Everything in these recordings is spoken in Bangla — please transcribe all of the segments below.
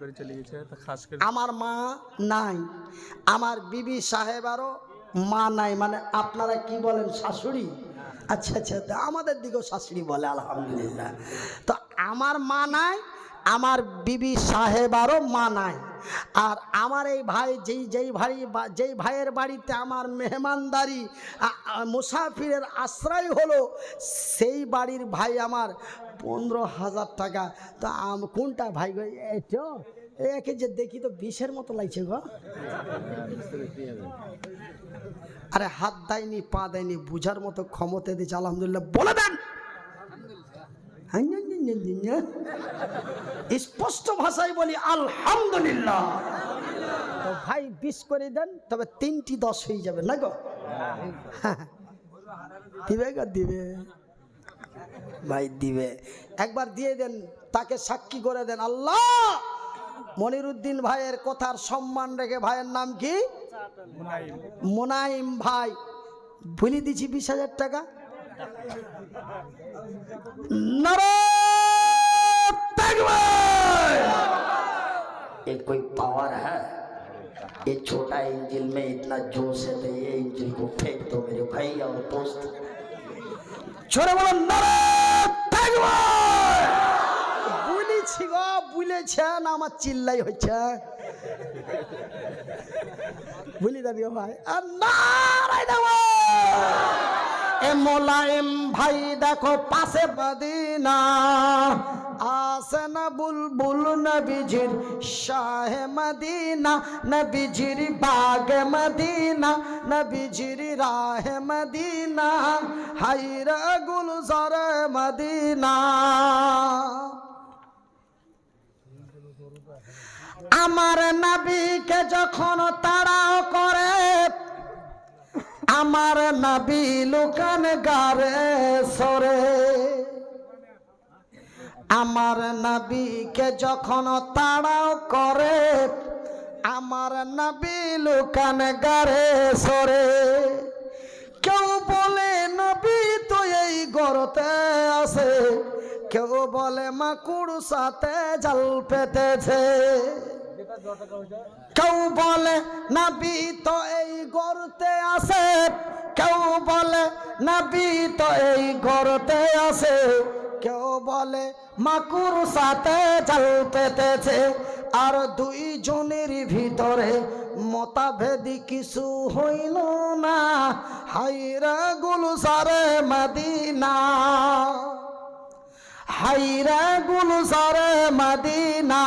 করে চলে গেছে খাস আমার মা নাই, আমার বিবি সাহেবারও মা নাই মানে আপনারা কি বলেন শাশুড়ি? আচ্ছা আচ্ছা আমাদের দিকেও শাশুড়ি বলে, আলহামদুলিল্লাহ। তো আমার মা নাই আমার বিবি সাহেবারও মা নাই। আর আমার এই ভাই, যেই যেই ভাই যেই ভাইয়ের বাড়িতে আমার মেহমানদারি মুসাফিরের আশ্রয় হলো, সেই বাড়ির ভাই আমার পনেরো হাজার টাকা। তো আম- কোনটা ভাই এটা একে যে দেখি তো বিষের মতো লাগছে গো। আরে হাত দেয়নি, পা দেয়নি, বুঝার মতো ক্ষমতা দিচ্ছে আলহামদুলিল্লাহ। বলে দেন! স্পষ্ট ভাষায় বলি আলহামদুলিল্লাহ তো ভাই বিশ করে দেন তবে তিনটি দশ হয়ে যাবে না গো দিবে গো দিবে ভাই দিবে একবার দিয়ে দেন তাকে সাক্ষী করে দেন আল্লাহ মনিরুদ্দিন ভাইয়ের কথার সম্মান রেখে ভাইয়ের নাম কি মোনাইম ভাই ভুলি দিছি বিশ হাজার টাকা ये कोई पावर है ये छोटा इंजिन में इतना जोश है तो ये इंजिन को फेंक दो मेरे भाई और दोस्त छोरे बोलो नारे तकबीर! বুলেছি গো বুলেছেন আমার চিল্লাই হচ্ছে বুলি দাবি ভাই আর নারাই দেবো এ মোলায়েম ভাই, দেখো পাশে মদিনা। আসে না বুলবুল নবীজির শাহে মদিনা, নবীজির বাগ মদিনা, নবীজির রাহে মদিনা। হাইরা গুলজার মদিনা। আমার নবীকে যখন তাড়াও করে আমার নবী লুকান গারে সরে। আমার নবীকে যখন তাড়াও করে, আমার নবী লুকান গারে সরে। কেউ বলে, নবী তো এই গরতে আছে। কেউ বলে মাকুড় সাথে জাল পেতেছে। কেউ বলে, নাবি তো এই গরতে আছে। কেউ বলে, নাবি তো এই গরতে আছে। কেউ বলে, মাকুর সাথে জাল পেতেছে। আর দুই জনের ভিতরে মতাভেদি কিছু হইল না। হাইরা গুলসারে মদিনা। হাইরা গুলজারে মদিনা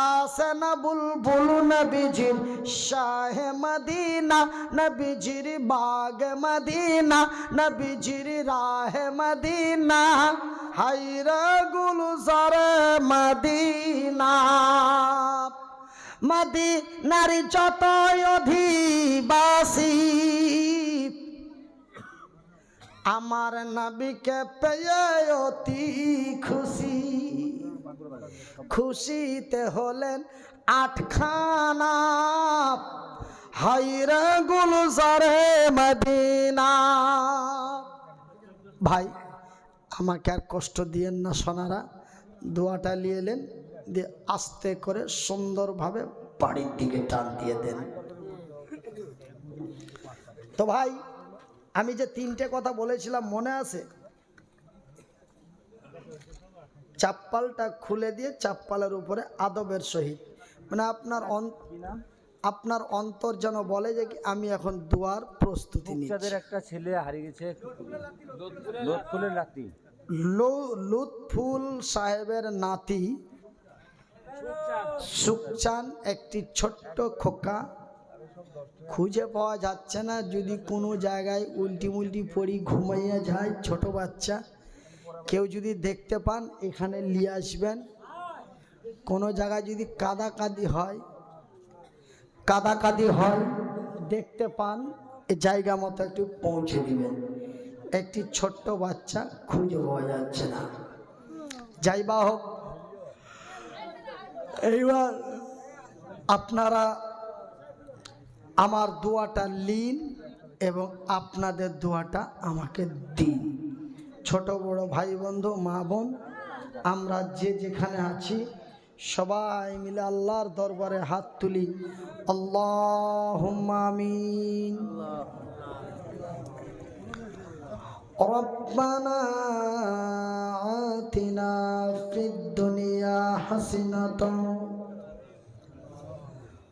আসে না বুলবুল নবীজির শাহে মদিনা, নবীজির বাগ মদিনা, নবীজির রাহে মদিনা। হাইরা গুলজারে মদিনা, মদিনার যত অধিবাসী আমার নবীকে পেয়ে অতি খুশি। খুশিতে হলেন আটখানা। হাইরে গুলজারে মদিনা। ভাই, আমাকে আর কষ্ট দিয়েন না সোনারা। দোয়াটা নিয়ে এলেন দিয়ে আস্তে করে সুন্দরভাবে বাড়ির দিকে টান দিয়ে দেন। তো ভাই আমি যে তিনটে কথা বলেছিলাম মনে আছে? চাপ্পালটা খুলে দিয়ে চাপ্পালের উপরে আদবের সহিত। মানে আপনার আপনার অন্তর যেন বলে যে আমি এখন দুয়ার প্রস্তুতি নিচ্ছি। একটা ছেলে হারিয়ে গেছে। লুৎফুল সাহেবের নাতি সুকচান একটি ছোট্ট খোকা। খুঁজে পাওয়া যাচ্ছে না যদি কোনো জায়গায় উল্টি মুল্টি পড়ি ঘুমাইয়া যায় ছোট বাচ্চা। কেউ যদি দেখতে পান, এখানে নিয়ে আসবেন। কোনো জায়গায় যদি কাদা কাদি হয় কাদা কাদি হয়, দেখতে পান জায়গা মতো একটু পৌঁছে দিবেন। একটি ছোট্ট বাচ্চা খুঁজে পাওয়া যাচ্ছে না। যাই বা হোক, এইবার আপনারা আমার দোয়াটা লিন এবং আপনাদের দোয়াটা আমাকে দিন ছোট বড় ভাই বন্ধু মা বোন আমরা যে যেখানে আছি সবাই মিলে আল্লাহর দরবারে হাত তুলি আল্লাহ আমিন ربنا آتنا في الدنيا حسنة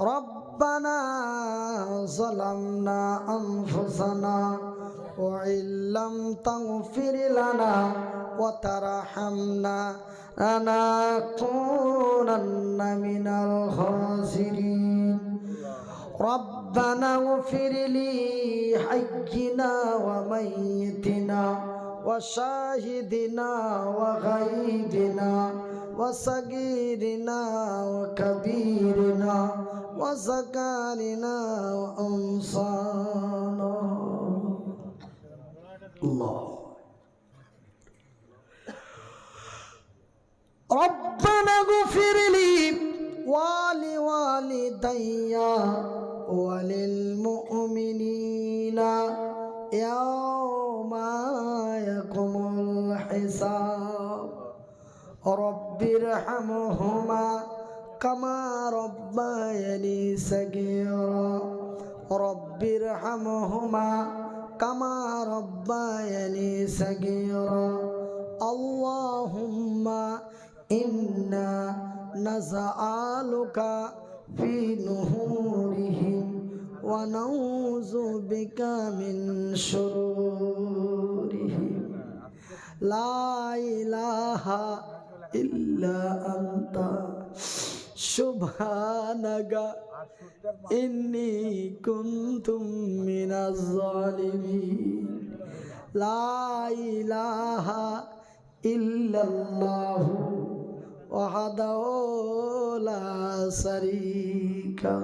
ربنا ظلمنا أنفسنا وإن لم تغفر لنا وترحمنا لنكونن من الخاسرين ربنا اغفر لي حينا وميتنا وشاهدنا وغيبنا وصغيرنا وكبيرنا وزكارنا وأنصانا الله. ربنا اغفر لي ولوالدي الحساب. رب ارحمهما كما ربياني صغيرا. رب ارحمهما كما ربياني صغيرا. اللهم إنا نسألك في نهورهم ونعوذ بك من شرورهم লাইলাহা ইল্লা আন্তা। সুবহানাকা ইন্নি কুনতুম মিনাজ জালিমিন লাইলাহা ইল্লাল্লাহু ওয়াহদাহু লা শারীকা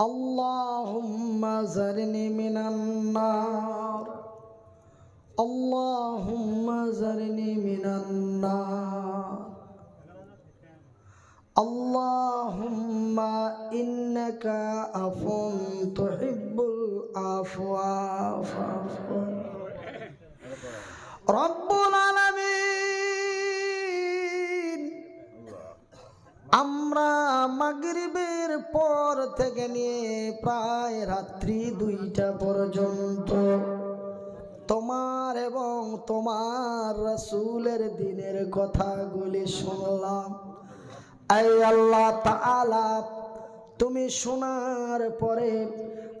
اللهم زرني من النار اللهم زرني من النار اللهم إنك عفو تحب العفو فاعف رب العالمين আমরা মাগরিবের পর থেকে নিয়ে প্রায় রাত্রি দুইটা পর্যন্ত তোমার এবং তোমার রসুলের দিনের কথাগুলি শুনলাম। আই আল্লাহ তাআলা, তুমি শোনার পরে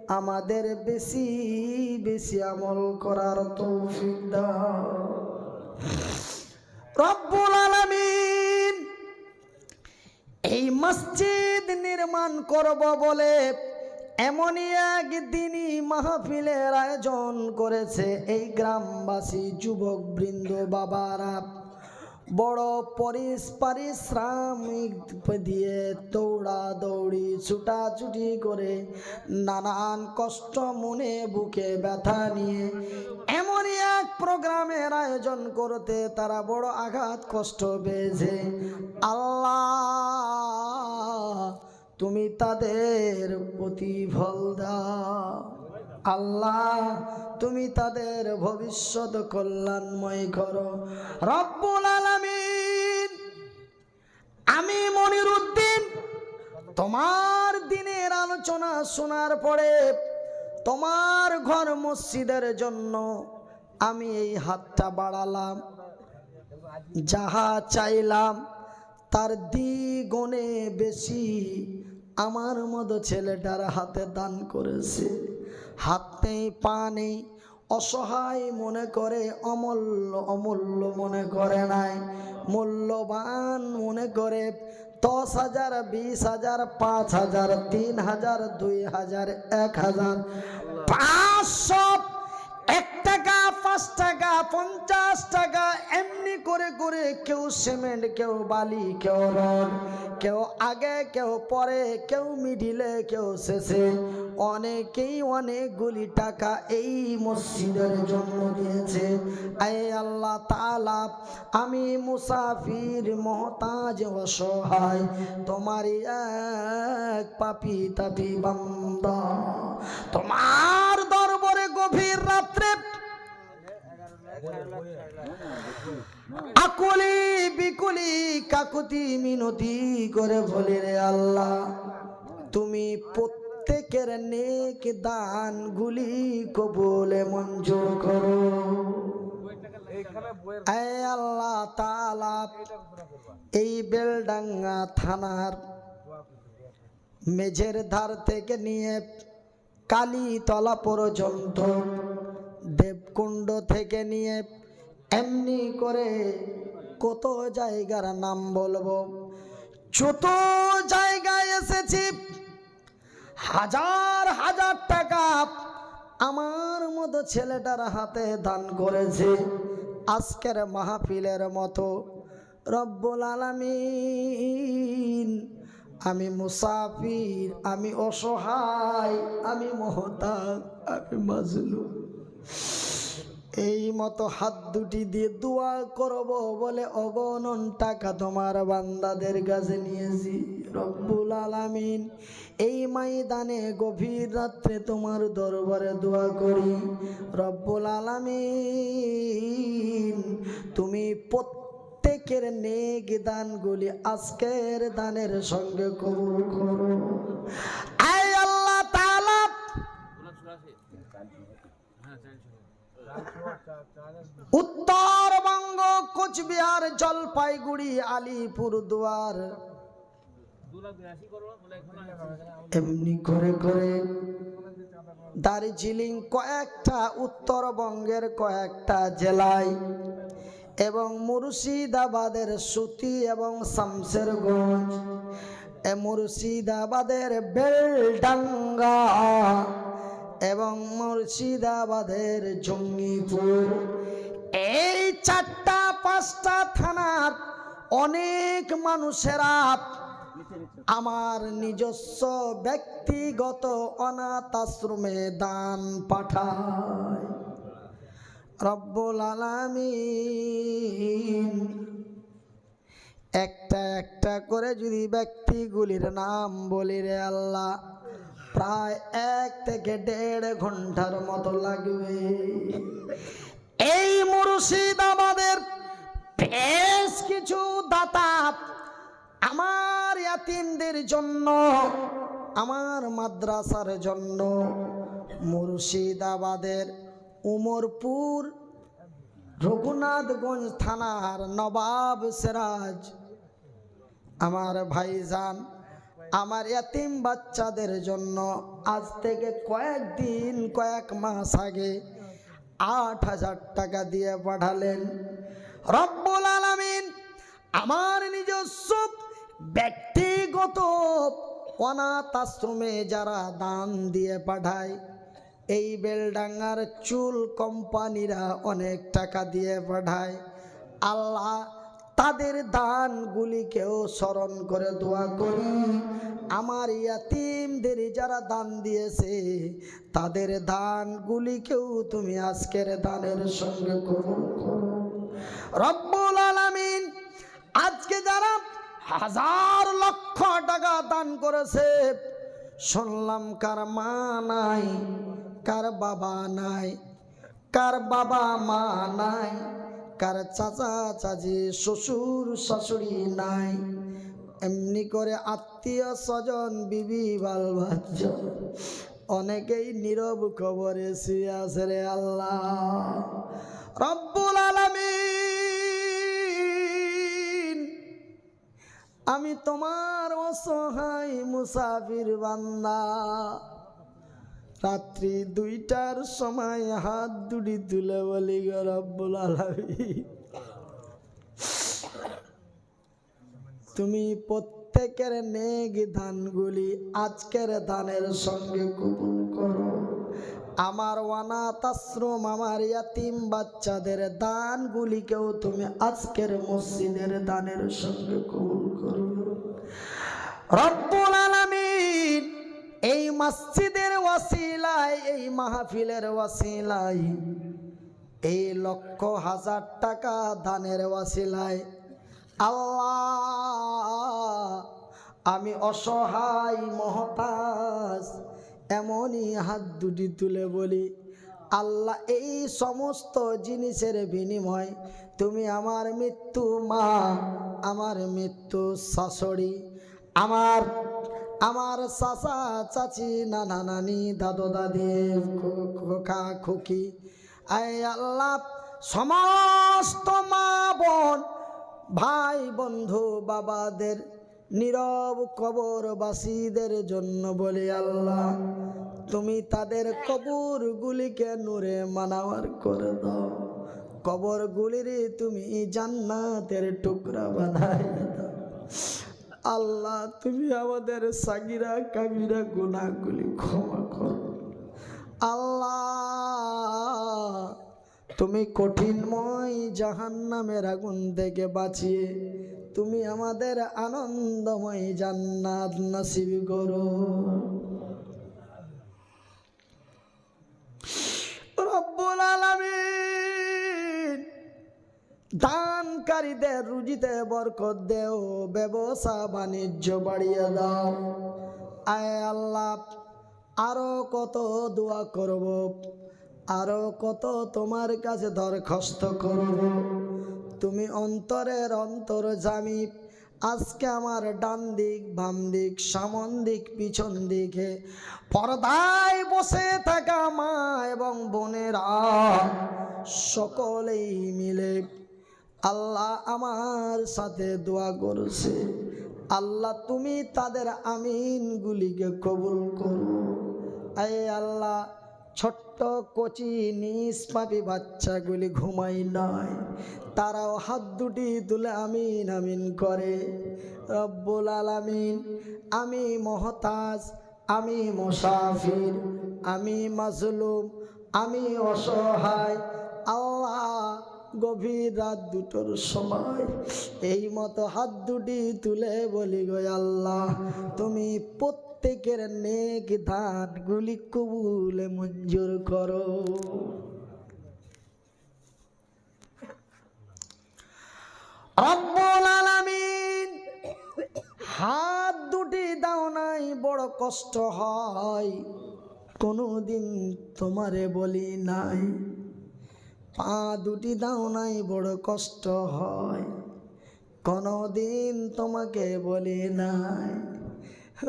আমাদের বেশি বেশি আমল করার তৌফিক দাও। রব্বুল আলামিন এই মসজিদ নির্মাণ করব বলে এমনই এক দিনই মাহফিলের আয়োজন করেছে এই গ্রামবাসী, যুবক, বৃন্দ, বাবারা। বড় পরিস পারিশ্রমিক দিয়ে দৌড়া দৌড়ি ছুটাছুটি করে নানান কষ্ট মনে বুকে ব্যথা নিয়ে এমনই প্রোগ্রামের আয়োজন করতে তারা বড় আঘাত, কষ্ট পেয়েছে। আল্লাহ, তুমি তাদের প্রতিফল দাও। আল্লাহ, তুমি তাদের ভবিষ্যৎ কল্যাণময় করো। রব্বুল আলামিন, আমি মনির উদ্দিন তোমার দিনের আলোচনা শোনার পরে তোমার ঘর মসজিদের জন্য আমি এই হাতটা বাড়ালাম, যাহা চাইলাম তার দ্বিগুণে বেশি আমার মতো ছেলেটার হাতে দান করেছে। হাত নেই, পা নেই, অসহায় মনে করে, অমূল্য অমূল্য মনে করে নাই, মূল্যবান মনে করে দশ হাজার, বিশ হাজার, পাঁচ হাজার, তিন হাজার, দুই হাজার, এক হাজার, পাঁচশো পঞ্চাশ টাকা এমনি করে করে কেউ সিমেন্ট, কেউ বালি, কেউ রড, কেউ আগে, কেউ পরে, কেউ মিডিলে, কেউ শেষে। অনেকেই অনেকগুলি টাকা এই মসজিদের জন্য দিয়েছে। আয় আল্লাহ তালা আমি মুসাফির মহতাজ অসহায়, তোমার এক পাপি তাপি বান্দা, তোমার আকুলি বিকুলি কাকুতি মিনতি করে বলে রে আল্লাহ তুমি প্রত্যেকের নেক দান গুলি কবুলে মঞ্জুর করো। এ আল্লাহ তাআলা এই বেলডাঙ্গা থানার মেঝের ধার থেকে নিয়ে কালীতলা পর্যন্ত দেবকুণ্ড থেকে নিয়ে এমনি করে কত জায়গার নাম বলব? যত জায়গায় এসেছি, হাজার হাজার টাকা আমার মতো ছেলেটার হাতে দান করেছে আজকের মাহফিলের মতো। রব্বুল আলামিন, আমি মুসাফির, আমি অসহায়, আমি মহতাজ আমি মাজলুম। এই মতো হাত দুটি দিয়ে দোয়া করব বলে অগণন টাকা তোমার বান্দাদের কাছে নিয়েছি। রব্বুল আলামিন, এই ময়দানে গভীর রাত্রে তোমার দরবারে দোয়া করি। রব্বুল আলামিন, তুমি প্রত্যেকের নেক দানগুলি আজকের দানের সঙ্গে কবুল করো। আয় আল্লাহ তাআলা উত্তরবঙ্গ কোচবিহার, জলপাইগুড়ি, আলিপুরদুয়ার। এমনি করে করে দার্জিলিং কয়েকটা, উত্তরবঙ্গের কয়েকটা জেলায় এবং মুর্শিদাবাদের সুতি এবং শামসেরগঞ্জ মুর্শিদাবাদের বেলডাঙ্গা। এবং মুর্শিদাবাদের জঙ্গিপুর। এই চারটা, পাঁচটা থানার অনেক মানুষেরা আমার নিজস্ব ব্যক্তিগত অনাথ আশ্রমে দান পাঠায়। রব্বুল আলামিন একটা একটা করে যদি ব্যক্তিগুলির নাম বলি রে আল্লাহ প্রায় এক থেকে দেড় ঘণ্টার মতো লাগবে। এই মুর্শিদাবাদের বেশ কিছু দাতা আমার ইয়াতিমদের জন্য, আমার মাদ্রাসার জন্য মুর্শিদাবাদের উমরপুর, রঘুনাথগঞ্জ থানার নবাব সিরাজ, আমার ভাইজান আমার এতিম বাচ্চাদের জন্য আজ থেকে কয়েকদিন, কয়েক মাস আগে আট হাজার টাকা দিয়ে পাঠালেন। রব্বুল আলামিন আমার নিজস্ব ব্যক্তিগত অনাথ আশ্রমে যারা দান দিয়ে পাঠায়, এই বেলডাঙ্গার চুল কোম্পানিরা অনেক টাকা দিয়ে পাঠায়। আল্লাহ তাদের দানগুলিকেও স্মরণ করে দোয়া করি। আমার ইয়াতিমদের যারা দান দিয়েছে, তাদের দানগুলিকেও তুমি আজকের দানের সঙ্গে কবুল করো। রব্বুল আলামিন, আজকে যারা হাজার লক্ষ টাকা দান করেছে, শুনলাম কার মা নাই, কার বাবা নাই, কার বাবা মা নাই কার চাচা চাচি, শ্বশুর শাশুড়ি নাই। এমনি করে আত্মীয় স্বজন, বিবি বাল অনেকেই নীরব খবরে আছে রে আল্লাহ। রব্বুল আলামিন, আমি তোমার অসহায় মুসাফির বান্দা। রাত্রি দুইটার সময় হাত দুটি তুলে বলি রব্বুল আলামিন, তুমি প্রত্যেকের নেক দানগুলি আজকের দানের সঙ্গে কবুল করো। আমার অনাথ আশ্রম, আমার ইয়াতিম বাচ্চাদের দানগুলিকেও তুমি আজকের মসজিদের দানের সঙ্গে কবুল করো। রব্বুল এই মসজিদের ওয়াসিলায়, এই মাহফিলের ওয়াসিলায়, এই লক্ষ হাজার টাকা দানের ওয়াসিলায়। আল্লাহ, আমি অসহায় মহতাজ, এমনই হাত দুটি তুলে বলি, আল্লাহ, এই সমস্ত জিনিসের বিনিময় তুমি আমার মৃত্যু মা, আমার মৃত্যু শাশুড়ি, আমার আমার চাচা, চাচি, নানা, নানি, দাদু, দাদি, খোকা, খুকি। আয় আল্লাহ, সমস্ত মা বোন, ভাই বন্ধু, বাবাদের নীরব কবরবাসীদের জন্য বলি আল্লাহ, তুমি তাদের কবরগুলিকে নূরে মানাওয়ার করে দাও। কবরগুলির তুমি জান্নাতের টুকরা বানাই দাও। আল্লাহ, তুমি আমাদের সাগিরা কাবিরা গুণাগুলি ক্ষমা করো। আল্লাহ, তুমি কঠিনময় জাহান নামের আগুন থেকে বাঁচিয়ে তুমি আমাদের আনন্দময় জান্নাত নসিব করো। রব্বুল আলামিন। দানকারীদের রুজিতে বরকত দেও, ব্যবসা বাণিজ্য বাড়িয়ে দাও। আয় আল্লাহ, আরও কত দোয়া করব, আরও কত তোমার কাছে দরখাস্ত করব। তুমি অন্তরের অন্তর জামি, আজকে আমার ডান দিক, বাম দিক, সামন দিক, পিছন দিকে। পর্দায় বসে থাকা মা এবং বোনেরা সকলেই মিলে আল্লাহ আমার সাথে দোয়া করছে। আল্লাহ, তুমি তাদের আমিনগুলিকে কবুল করো। আয় আল্লাহ, ছোট্ট কচি নিষ্পাপি বাচ্চাগুলি ঘুমাই নয় তারাও হাত দুটি তুলে আমিন আমিন করে। রব্বুল আলামিন, আমি মহতাজ, আমি মুসাফির, আমি মাজলুম, আমি অসহায়। আল্লাহ গভীর রাত দুটোর সময় এই মতো হাত দুটি তুলে বলি গো আল্লাহ, তুমি প্রত্যেকের নেক দানগুলি কবুলে মঞ্জুর করো। হাত দুটি দাও নাই, বড় কষ্ট হয়। কোনোদিন তোমারে বলি নাই। পা দুটি দাও নাই, বড় কষ্ট হয়। কোনোদিন তোমাকে বলি নাই,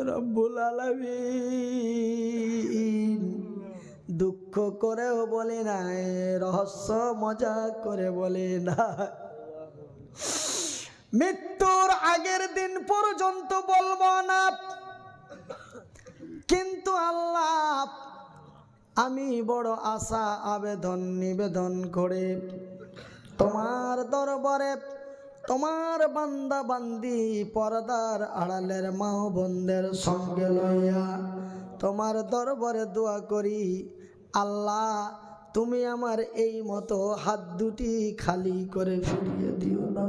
রব্বুল আলামিন। দুঃখ করেও বলে নাই, রহস্য মজা করে বলে নাই। মৃত্যুর আগের দিন পর্যন্ত বলব না। কিন্তু আল্লাহ আমি বড় আশা, আবেদন, নিবেদন করে তোমার দরবারে তোমার বান্দা বান্দি পর্দার আড়ালের মা বোনদের সঙ্গে লইয়া তোমার দরবারে দোয়া করি, আল্লাহ তুমি আমার এই মতো হাত দুটি খালি করে ফিরিয়ে দিও না।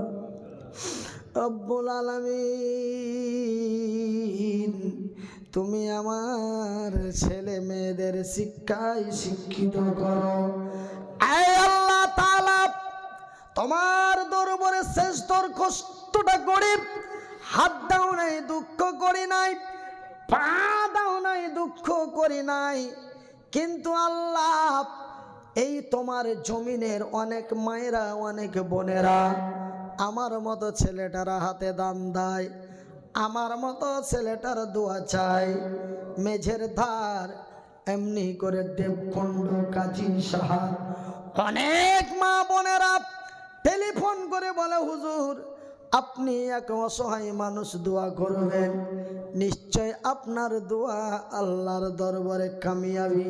রব্বুল আলামিন। তুমি আমার ছেলে মেয়েদের শিক্ষায় শিক্ষিত করো। আল্লাহ তোমার দরবারে শেষ দর কষ্টটা করি, হাত দাও নাই, দুঃখ করি নাই, পা দাও নাই, দুঃখ করি নাই। কিন্তু আল্লাহ, এই তোমার জমিনের অনেক মায়েরা, অনেক বোনেরা আমার মতো ছেলেটারা হাতে দান দেয়। আমার মতো ছেলেটার দোয়া চাই। মেঝের ধার এমনি করে দেবকুণ্ড কাজী সাহা। অনেক মা বোনেরা টেলিফোন করে বলে, হুজুর, আপনি এক অসহায় মানুষ দোয়া করবেন। নিশ্চয় আপনার দোয়া আল্লাহর দরবারে কামিয়াবি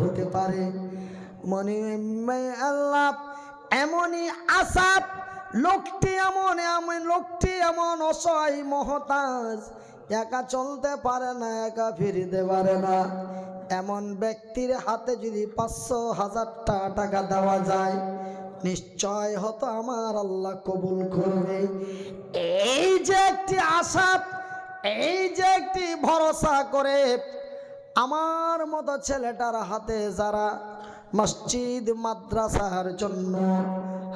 হতে পারে। মনে আল্লাহ, এমনই আশা লোকটি এমন এমন লোকটি এমন অসহায় মহতাজ, একা চলতে পারে না, একা ফিরিতে পারে না। এমন ব্যক্তির হাতে যদি পাঁচশো হাজারটা টাকা দেওয়া যায়, নিশ্চয় হতো আমার আল্লাহ কবুল করবে। এই যে একটি আশা এই যে একটি ভরসা করে আমার মতো ছেলেটার হাতে যারা মসজিদ, মাদ্রাসার জন্য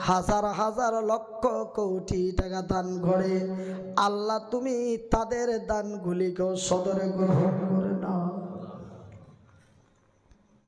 হাজার হাজার লক্ষ কোটি টাকা দান করে আল্লাহ তুমি তাদের দানগুলিকেও সদরে গ্রহণ